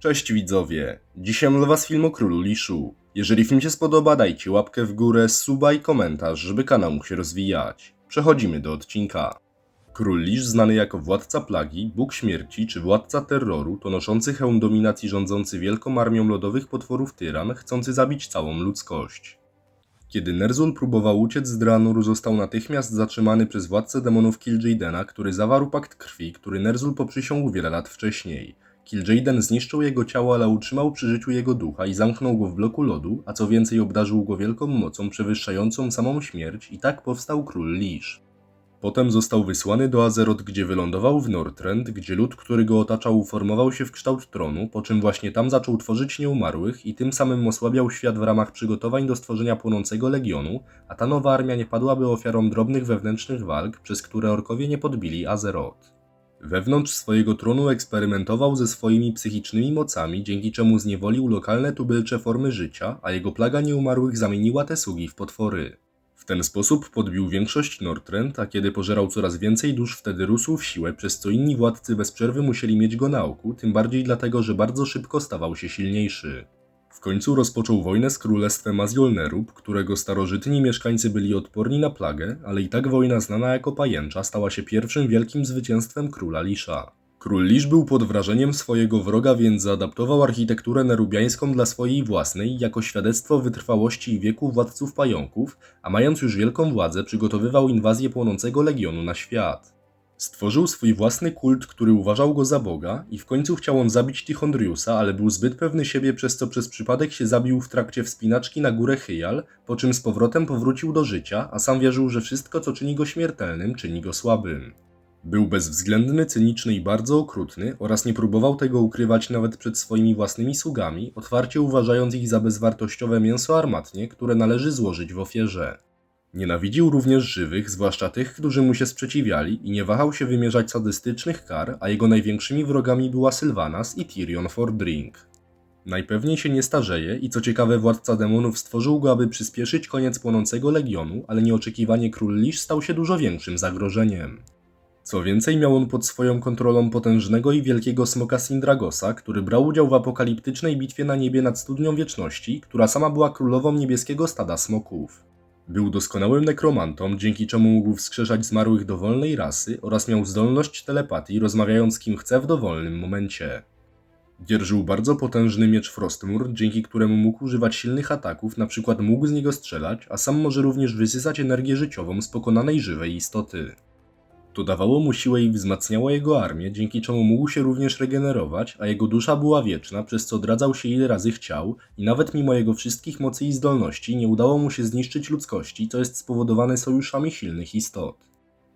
Cześć widzowie, dzisiaj dla was film o Królu Liszu. Jeżeli film się spodoba, dajcie łapkę w górę, suba i komentarz, żeby kanał mógł się rozwijać. Przechodzimy do odcinka. Król Lisz, znany jako władca plagi, bóg śmierci czy władca terroru, to noszący hełm dominacji rządzący wielką armią lodowych potworów tyran, chcący zabić całą ludzkość. Kiedy Nerzul próbował uciec z Dranur, został natychmiast zatrzymany przez władcę demonów Kil'jaedena, który zawarł pakt krwi, który Nerzul poprzysiągł wiele lat wcześniej. Kil'jaeden zniszczył jego ciało, ale utrzymał przy życiu jego ducha i zamknął go w bloku lodu, a co więcej obdarzył go wielką mocą przewyższającą samą śmierć i tak powstał król Lisz. Potem został wysłany do Azeroth, gdzie wylądował w Northrend, gdzie lud, który go otaczał, uformował się w kształt tronu, po czym właśnie tam zaczął tworzyć nieumarłych i tym samym osłabiał świat w ramach przygotowań do stworzenia płonącego legionu, a ta nowa armia nie padłaby ofiarą drobnych wewnętrznych walk, przez które orkowie nie podbili Azeroth. Wewnątrz swojego tronu eksperymentował ze swoimi psychicznymi mocami, dzięki czemu zniewolił lokalne tubylcze formy życia, a jego plaga nieumarłych zamieniła te sługi w potwory. W ten sposób podbił większość Northrend, a kiedy pożerał coraz więcej dusz, wtedy rósł w siłę, przez co inni władcy bez przerwy musieli mieć go na oku, tym bardziej dlatego, że bardzo szybko stawał się silniejszy. W końcu rozpoczął wojnę z królestwem Azjolnerub, którego starożytni mieszkańcy byli odporni na plagę, ale i tak wojna znana jako pajęcza stała się pierwszym wielkim zwycięstwem króla Lisza. Król Lisz był pod wrażeniem swojego wroga, więc zaadaptował architekturę nerubiańską dla swojej własnej, jako świadectwo wytrwałości i wieku władców pająków, a mając już wielką władzę, przygotowywał inwazję płonącego legionu na świat. Stworzył swój własny kult, który uważał go za boga i w końcu chciał on zabić Tichondriusa, ale był zbyt pewny siebie, przez co przez przypadek się zabił w trakcie wspinaczki na górę Hyjal, po czym z powrotem powrócił do życia, a sam wierzył, że wszystko co czyni go śmiertelnym, czyni go słabym. Był bezwzględny, cyniczny i bardzo okrutny oraz nie próbował tego ukrywać nawet przed swoimi własnymi sługami, otwarcie uważając ich za bezwartościowe mięso armatnie, które należy złożyć w ofierze. Nienawidził również żywych, zwłaszcza tych, którzy mu się sprzeciwiali i nie wahał się wymierzać sadystycznych kar, a jego największymi wrogami była Sylvanas i Tyrion Fordring. Najpewniej się nie starzeje i co ciekawe władca demonów stworzył go, aby przyspieszyć koniec płonącego legionu, ale nieoczekiwanie król Lisz stał się dużo większym zagrożeniem. Co więcej, miał on pod swoją kontrolą potężnego i wielkiego smoka Sindragosa, który brał udział w apokaliptycznej bitwie na niebie nad Studnią Wieczności, która sama była królową niebieskiego stada smoków. Był doskonałym nekromantą, dzięki czemu mógł wskrzeszać zmarłych dowolnej rasy oraz miał zdolność telepatii, rozmawiając z kim chce w dowolnym momencie. Dzierżył bardzo potężny miecz Frostmur, dzięki któremu mógł używać silnych ataków, przykład mógł z niego strzelać, a sam może również wysysać energię życiową z pokonanej żywej istoty. To dawało mu siłę i wzmacniało jego armię, dzięki czemu mógł się również regenerować, a jego dusza była wieczna, przez co odradzał się ile razy chciał i nawet mimo jego wszystkich mocy i zdolności nie udało mu się zniszczyć ludzkości, co jest spowodowane sojuszami silnych istot.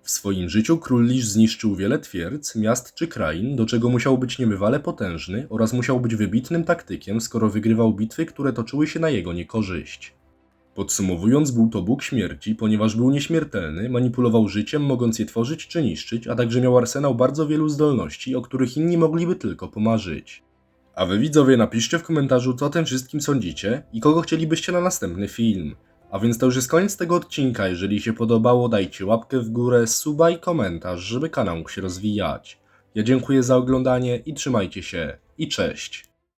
W swoim życiu król Lisz zniszczył wiele twierdz, miast czy krain, do czego musiał być niebywale potężny oraz musiał być wybitnym taktykiem, skoro wygrywał bitwy, które toczyły się na jego niekorzyść. Podsumowując, był to Bóg śmierci, ponieważ był nieśmiertelny, manipulował życiem, mogąc je tworzyć czy niszczyć, a także miał arsenał bardzo wielu zdolności, o których inni mogliby tylko pomarzyć. A wy widzowie napiszcie w komentarzu, co o tym wszystkim sądzicie i kogo chcielibyście na następny film. A więc to już jest koniec tego odcinka, jeżeli się podobało dajcie łapkę w górę, suba i komentarz, żeby kanał mógł się rozwijać. Ja dziękuję za oglądanie i trzymajcie się. I cześć!